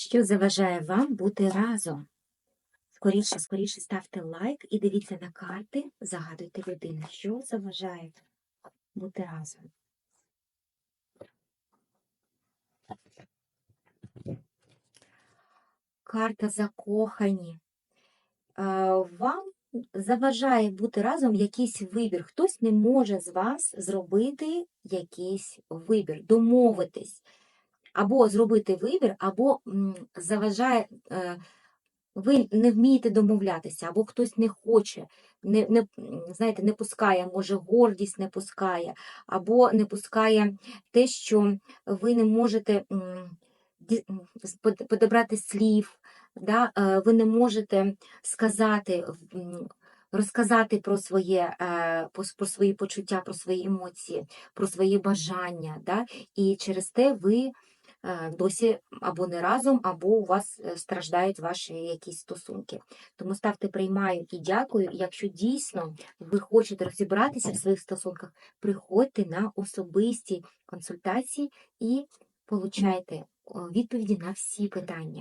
Що заважає вам бути разом? Скоріше, скоріше ставте лайк і дивіться на карти, загадуйте людину, що заважає бути разом. Карта закохані. Е, Вам заважає бути разом якийсь вибір. Хтось не може з вас зробити якийсь вибір, домовитись. Або зробити вибір, або заважає, е, ви не вмієте домовлятися, або хтось не хоче, не, не, знаєте, не пускає, може, гордість не пускає, або не пускає те, що ви не можете подобрати слів, да? е, ви не можете сказати, розказати про своє, е, про свої почуття, про свої емоції, про свої бажання. Да? І через те ви досі або не разом, або у вас е, страждають ваші якісь стосунки. Тому ставте приймаю і дякую. Якщо дійсно ви хочете розібратися в своїх стосунках, приходьте на особисті консультації і получайте відповіді на всі питання.